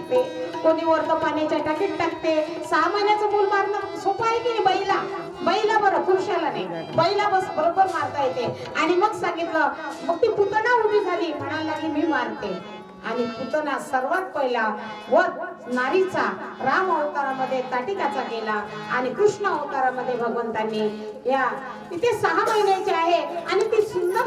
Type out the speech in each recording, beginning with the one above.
टाकते. कोणी वरतं पाण्याच्या टाकीत टाकते. सहा महिन्याचं मूल मारणं सोपं आहे की नाही? बैला. बैला बरं पुरुषाला नाही. बैला बस बरोबर मारता येते. आणि मग सांगितलं मग ती पुतना उभी झाली. म्हणायला लागली मी मारते. आणि पुतना सर्वात पहिला वध नारीचा राम अवतारामध्ये ताटिकाचा केला आणि कृष्ण अवतारामध्ये भगवंतांनी या. तिथे सहा महिन्याची आहे आणि ती सुंदर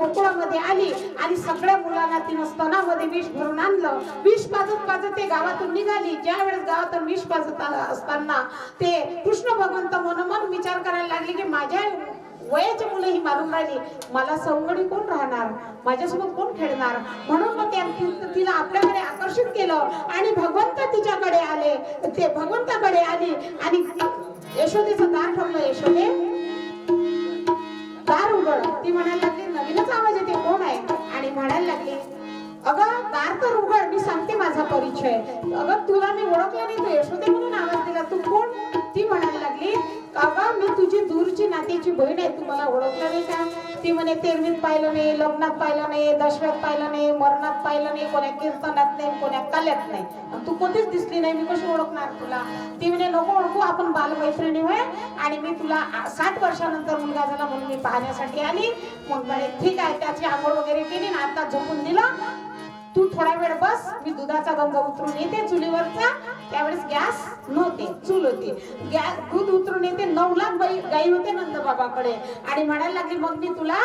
गोकुळामध्ये आली आणि सगळ्या मुलांना तिनं स्तनामध्ये विष भरून आणलं. विष पाजत पाजत ते गावातून निघाली. ज्या वेळेस गावातून विष पाजत असताना ते कृष्ण भगवंत मनोमन विचार करायला लागले की माझ्या वयाची मुलं ही मारून राहिली. मला सवंगडी कोण राहणार? माझ्यासोबत कोण खेळणार? म्हणून मग त्या तिला आपल्याकडे आकर्षित केलं आणि भगवंत तिच्याकडे आले. ते भगवंताकडे आली आणि यशोदेचं दार ठरलं यशोदे दार उघड. ती म्हणायला लागली नवीनच आवाज येते कोण आहे? आणि म्हणायला लागली अगं दार तर उघड मी सांगते माझा परिचय. अगं तुला मी ओळखलं नाही तू यशोदे म्हणून आवाज दिला. तू कोण? ती म्हणायला लागली अगं मी तुझी दूरची नातीची बहीण आहे तू मला ओळखलं नाही का? ती म्हणे तेरवीत पाहिलं नाही लग्नात पाहिलं नाही दशव्यात पाहिलं नाही मरणात पाहिलं नाही कोण्या कीर्तनात नाही कोण्या कल्यात नाही. तू कोणतीच दिसली नाही मी कशी ओळखणार तुला? ती म्हणे नको ओळखू आपण बालमैत्रिणी होय आणि मी तुला सात साठ वर्षानंतर मुलगा झाला म्हणून मी पाहण्यासाठी आली. मग म्हणे ठीक आहे त्याची आंघोळ वगैरे केली ना आता झोपून दिलं. तू थोडा वेळ बस मी दुधाचा गंज उतरून येते चुलीवरचा. त्यावेळेस गॅस नव्हते चूल होती. गॅस दूध उतरून येते नऊ लाख बाई गाई होते नंद बाबाकडे आणि म्हणायला लागली मग मी तुला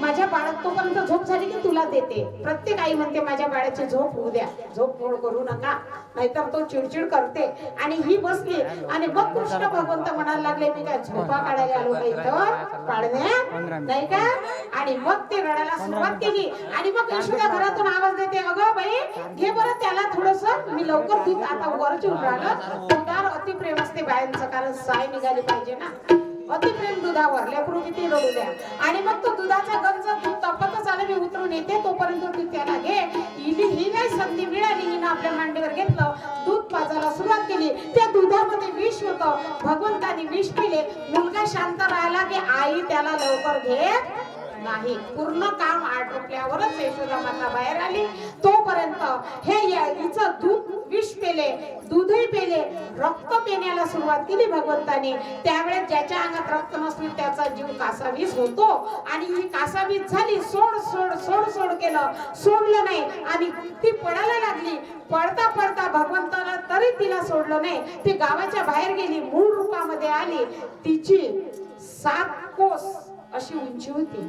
माझ्या बाळात तोपर्यंत झोप झाली की तुला देते. प्रत्येक आई म्हणते माझ्या बाळाची झोप होऊ द्या. झोप मोड करू नका. नाहीतर तो चिडचिड करते. आणि ही बसली आणि मग कृष्ण भगवंत म्हणायला लागले मी काय झोपा काढायला आलो का इथं पाळण्यात नाही का? आणि मग ते रडायला सुरुवात केली. आणि मग यशोदा घरातून आवाज देते अगं बाई घे बरं त्याला थोडस. मी लवकर दूध आता वरच येऊन राहिलं दुधावर अतिप्रेम असते बायांचं कारण साय निघाली पाहिजे ना. अतिप्रेम दुधावर लेकरू किती रडू द्या. आणि मग तो दुधाचा गंज दूध तपतच आलं मी उतरून येते तोपर्यंत तू त्याला घे. हिली ही नाही संधी मिळाली हिनं आपल्या मांडीवर घेतलं. दूध पाजायला सुरुवात केली. त्या दुधामध्ये विष होतं. भगवंतानी विष केले मुलगा शांत राहिला की आई त्याला लवकर घेत नाही. पूर्ण काम आटोपल्यावरच यशोदा माता बाहेर आली. तोपर्यंत हे हिचं दूध विष पेले दूधही पेले रक्त पेण्याला सुरुवात केली भगवंताने. त्यावेळेस ज्याच्या अंगात रक्त नसली त्याचा जीव कासावीस होतो. आणि ही कासावीस झाली सोड सोड सोड सोड केलं. सोडलं नाही आणि ती पडायला लागली. पडता पडता भगवंताला तरी तिला सोडलं नाही. ती गावाच्या बाहेर गेली मूळ रूपामध्ये आली. तिची सात कोस अशी उंची होती.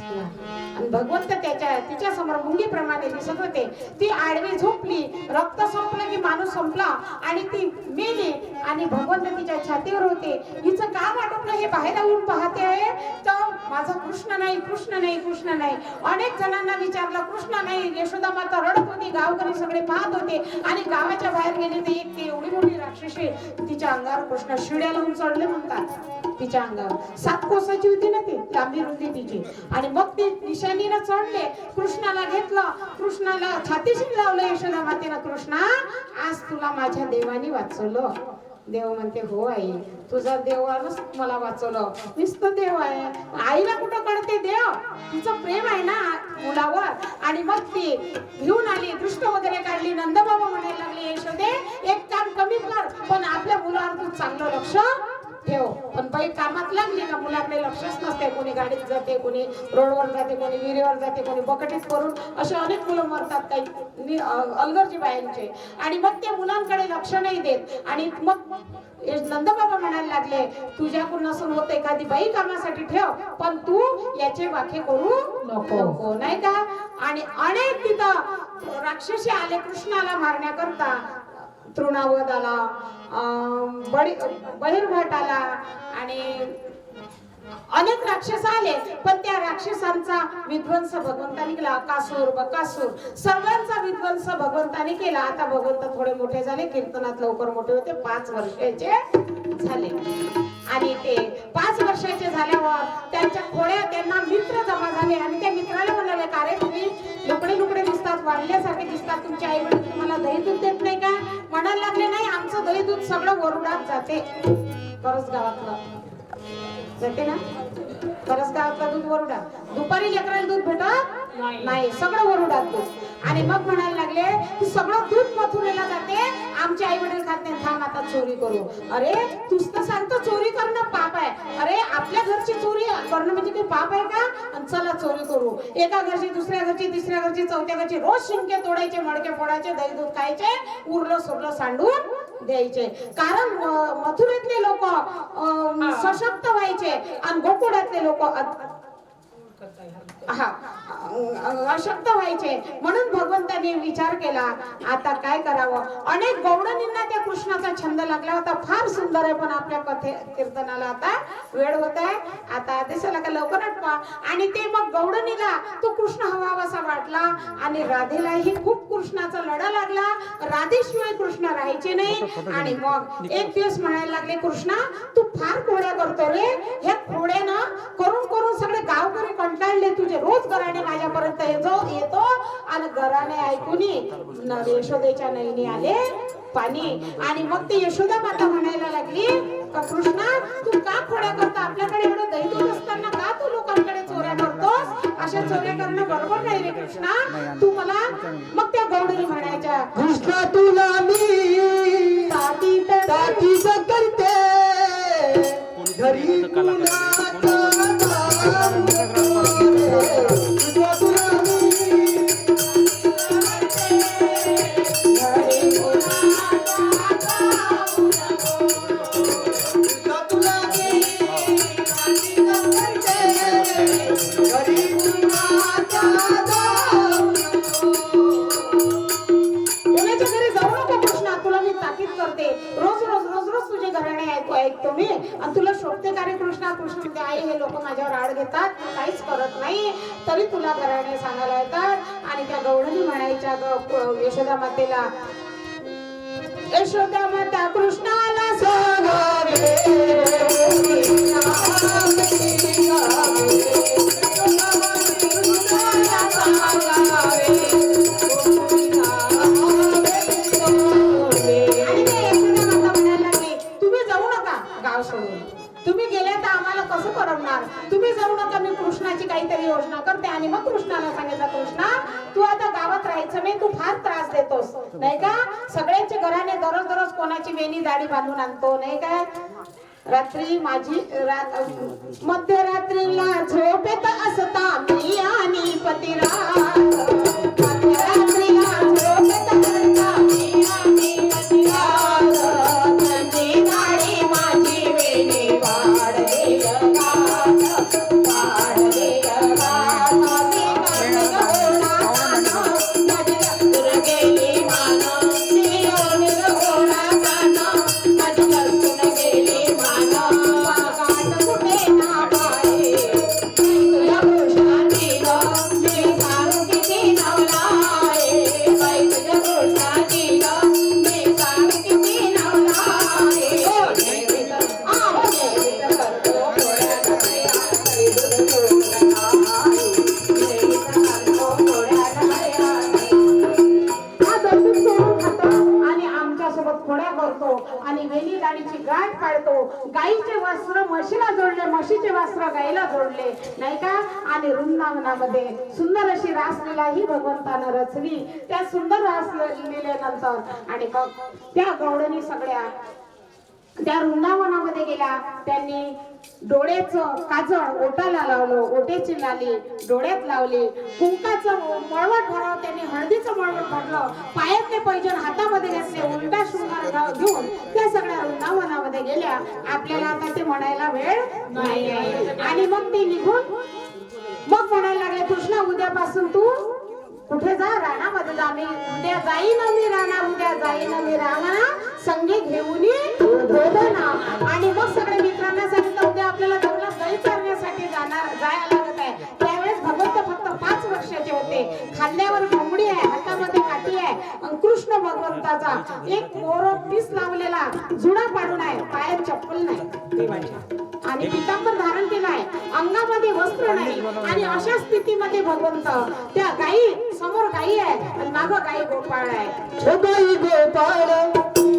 आणि भगवंत त्याच्या तिच्या समोर मुंगीप्रमाणे दिसत होते. ती आडवी झोपली. रक्त संपलं की माणूस संपला. आणि ती मेली. आणि भगवंत तिच्या छातीवर होते. हिचं काम आटोपलं हे बाहेर येऊन पाहते? आहे तर माझा कृष्ण नाही कृष्ण नाही कृष्ण नाही. अनेक जणांना विचारलं कृष्ण नाही यशोदा माता रडत होती गावकरी सगळे पाहत होते. आणि गावाच्या बाहेर गेले ते एक ती एवढी मोठी राक्षसी. तिच्या अंगावर कृष्ण शिड्या लावून चढले म्हणतात. तिच्या अंगावर. सात कोसाची होती ना ती लांबी रुंदी तिची. आणि मग ती निशाणीनं चढले कृष्णाला घेतलं. कृष्णाला छातीशी लावलं यशोदा मातेनं. कृष्णा आज तुला माझ्या देवानी वाचवलं. देव म्हणते हो आई तुझा देवानच मला वाचवलं. नुसतं देव आहे. आईला कुठं कळते देव? तिचं प्रेम आहे ना मुलावर. आणि मग ती घेऊन आली दृष्ट वगैरे काढली. नंदबाबा म्हणायला लागले यशोदे एक काम कमी कर पण आपल्या मुलावर तू चांगलं लक्ष ठेव. पण बाई कामात लागली ना मुलाकडे? लक्षच नसते कोणी गाडीत जाते कोणी रोडवर जाते कोणी विहिरीवर जाते कोणी बकटीत करून असे अनेक मुलं मरतात काही नि- अलगर्जी बायांचे. आणि मग त्या मुलांकडे लक्ष नाही देत. आणि मग नंदबाबा म्हणायला लागले तुझ्याकडून असून होत एखादी बाई कामासाठी ठेव पण तू याचे वाखे करू नको. नाही का? आणि अनेक तिथं राक्षसी आले कृष्णाला मारण्याकरता. तृणावध आला बळी बहिर्भट आला आणि अनेक राक्षस आले पण त्या राक्षसांचा विध्वंस भगवंताने केला. कासूर बकासूर सर्वांचा विध्वंस भगवंताने केला. आता भगवंत थोडे मोठे झाले कीर्तनात लवकर मोठे होते पाच वर्षाचे झाले. आणि ते पाच वर्षाचे झाल्यावर त्यांच्या खोड्या त्यांना मित्र जमा झाले आणि त्या मित्राला म्हणाले का रे तुम्ही लुकडे लुकडे दिसतात वाढल्यासारखे दिसतात तुमच्या आई वडील तुम्हाला दही दूध देत नाही का? म्हणायला लागले नाही आमचं दही दूध सगळं वरुडात जाते. परस गावातलं जाते ना? परस गावातलं दूध वरुडा दुपारी लेकराला दूध भेटत नाही सगळं वरुडात दूध. आणि मग म्हणायला लागले की सगळं दूध मथुरेला जाते आमचे आई वडील खात नाही थांब आता चोरी करू. अरे तूच तर सांगतो चोरी करणं पाप आहे. अरे आपल्या घरची चोरी करणं म्हणजे काही पाप आहे का? आणि चला चोरी करू. एका घरची दुसऱ्या घरची तिसऱ्या घरची चौथ्या घरची रोज शिंके तोडायचे मडके फोडायचे दही दूध खायचे उरलं सुरलं सांडून द्यायचे. कारण मथुरेतले लोक सशक्त व्हायचे आणि गोकुळातले लोक हा. अशक्त व्हायचे. म्हणून भगवंताने विचार केला आता काय करावं? अनेक गौडणींना त्या कृष्णाचा छंद लागला होता. फार सुंदर आहे पण आपल्या कथे कीर्तनाला आता वेळ होत आहे आता दिसायला का लवकरच पहा आणि ते मग गौडणीला तो कृष्ण हवा हवासा वाटला. आणि राधेलाही खूप कृष्णाचा लढा लागला. राधेशिवाय कृष्ण राहायचे नाही. आणि मग एक दिवस म्हणायला लागले कृष्णा तू फार खोड्या करतो रे. ह्या खोड्या ना करून करून सगळे गावकरी कंटाळले. तुझे रोज घराने माझ्यापर्यंत येतो येतो. आणि घराने ऐकूनी यशोदेच्या नैनी आले पाणी. आणि मग ते यशोदा माता म्हणायला लागली का कृष्णा तू का खोड्या करतो? आपल्याकडे एवढं दैदूत असताना का तू लोकांकडे चोऱ्या करतोस? अशा चोऱ्या करणं बरोबर नाही रे कृष्णा. तू मला मग त्या गौडरी म्हणायच्या कृष्ण तुला मी करते. घरी कुणाचा तुला घराणे सांगायला येतात. आणि त्या गौडणी म्हणायच्या ग- यशोदा मातेला यशोदा माता कृष्णाला तुम्ही जाऊ नका गाव सोडून. तुम्ही गेले तर आम्हाला कसं करवणार तुम्ही जाऊ नका मी कृष्णाची काहीतरी योजना करते आणि मग कृष्णाला सांगितलं कृष्णा तू आता गावात राहायचं नाही तू फार त्रास देतोस. नाही का? सगळ्यांच्या घराने दररोज दररोज कोणाची वेणी दाढी बांधून आणतो नाही का? रात्री माझी मध्यरात्रीला झोपेत असता मी आणि पतीरा आणि गाठ काढतो. गाईचे वस्त्र म्हशीला जोडले म्हशीचे वस्त्र गाईला जोडले. नाही का? आणि वृंदावनामध्ये सुंदर अशी रासलीला ही भगवंतानं रचली. त्या सुंदर रासलीलेनंतर आणि त्या गौडनी सगळ्या त्या वृंदावनामध्ये गेल्या. त्यांनी डोळ्याचं काजळ ओटाला लावलं ओटेची लाली डोळ्यात लावली. कुंकाचं मळवट भराव त्यांनी हळदीचं मळवट भरलं. पायातले पैजण हातामध्ये घातले उलटा शृंगार घेऊन सगळ्या वृंदावनामध्ये गेल्या आपल्याला आता ते म्हणायला वेळ नाही आणि मग ते निघून मग म्हणायला लागले कृष्णा उद्यापासून तू कुठे जा? रानामध्ये जा. मी उद्या जाईन मी राणा उद्या जाईन मी राणा संगे घेऊन ना आणि. मग सगळे मित्रांना सांगितलं उद्या आपल्याला जंगलात गाई चरण्यासाठी जाणार जायला लागत आहे. त्यावेळेस भगवंत फक्त पाच वर्षाचे होते. खांद्यावर घोंगडी आहे हातामध्ये काठी आहे आणि कृष्ण भगवंताचा. एक मोर पीस लावलेला. जुडा पाडून आहे. पायात चप्पल नाही. आणि पितांबर धारण केला आहे. अंगामध्ये वस्त्र नाही. आणि अशा स्थितीमध्ये भगवंत त्या गाई समोर गाई आहे. आणि मागं गाई गोपाळ आहे. गोपाळ.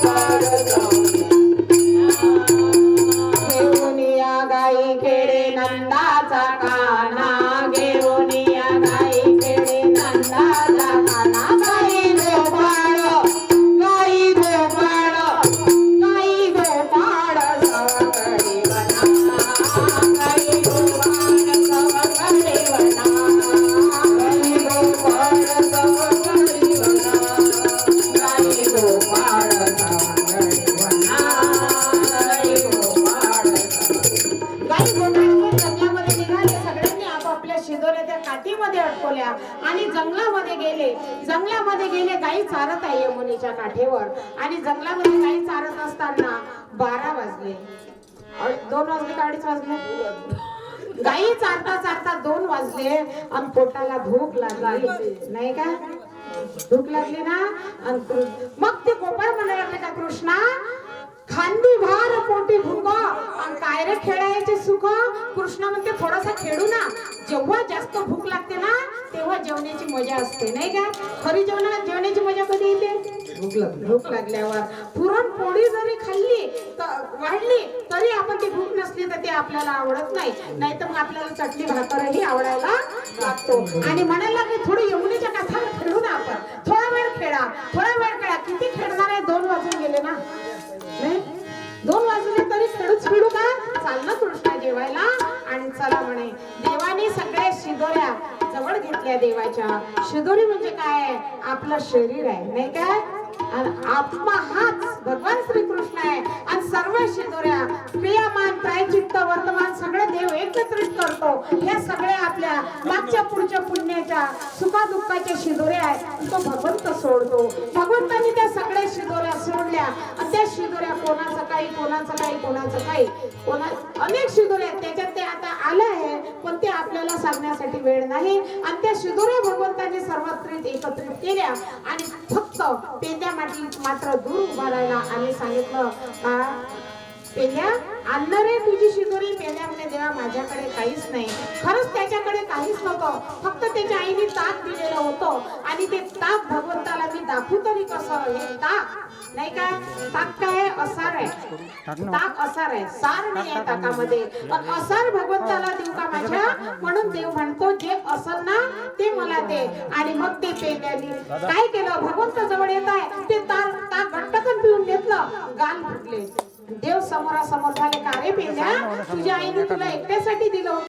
ಸಾರ दोन वाजले का अडीच वाजले. गाई चारता चारता दोन वाजले आणि पोटाला भूक लागली. नाही का? भूक लागली ना? मग ते गोपाळ म्हणायला लागले का कृष्णा खांदी भार पोटी भूक आणि काय रे खेळायचे सुख? कृष्ण म्हणते थोडासा खेळू ना. जेव्हा जास्त भूक लागते ना तेव्हा जेवण्याची मजा असते. नाही का? खरी जेवणा जेवण्याची मजा कधी येते? भूक लागली. भूक लागल्यावर पुरणपोळी जरी खाल्ली वाढली तरी आपण ती भूक नसली तर ते आपल्याला आवडत नाही. नाही तर मग आपल्याला चटणी भाकरही आवडायला लागतो. आणि म्हणायला की थोडी यमुनेच्या काठावर खेळू ना आपण. थोडा वेळ खेळा. थोडा वेळ खेळा. किती खेळणार आहे? दोन वाजून गेले ना. दोन वाजले तरी खेळूच खेळू का? चाल ना कृष्णा जेवायला. आणि चला म्हणे देवाने सगळ्या शिदोऱ्या जवळ घेतल्या देवाच्या. शिदोरी म्हणजे काय? आपलं शरीर आहे. नाही काय? आणि आत्मा हाच भगवान श्री कृष्ण आहे. आणि सर्व शिदोऱ्या क्रियामान प्रायचित्त वर्तमान सगळे देव एकत्रित करतो. हे सगळे आपल्या मागच्या पुढच्या पुण्याच्या सुखादुःखाच्या शिदोऱ्या आहे तो भगवंत सोडतो. भगवंताने त्या सगळ्या शिदोऱ्या सोडल्या. आणि त्या शिदोऱ्या कोणाचं काही कोणाचं काही कोणाचं काही? कोणा अनेक शिदोऱ्या आहेत. त्याच्यात ते आता आलं आहे पण ते आपल्याला सांगण्यासाठी वेळ नाही. आणि त्या शिदोऱ्या भगवंताने सर्वत्रित एकत्रित केल्या. आणि उत्सव. पेंद्या माटी मात्र दूर उभा राहिला. आणि सांगितलं का पेंद्या आणणार रे तुझी शिदोरी. पेंद्या म्हणे देवा माझ्याकडे काहीच नाही. खरंच त्याच्याकडे काहीच नव्हतं. फक्त त्याच्या आईने ताप दिलेलं होतं आणि ते ताप भगवंत दाखवू तरी कसं? हे ताक. नाही काय ताक काय आहे? असार आहे ताक असार आहे. सार नाही आहे ताकामध्ये. पण असार भगवंताला देऊ का माझ्या? म्हणून देव म्हणतो जे असल ना ते मला दे. आणि मग ते पेल्याने काय केलं? भगवंत जवळ येत आहे. ते ताक ताक घट्टकन पिऊन घेतलं. गाल फुटले. देव समोरासमोर झाले का रे पेंद्या तुझ्या आईने तुला एकट्यासाठी दिलं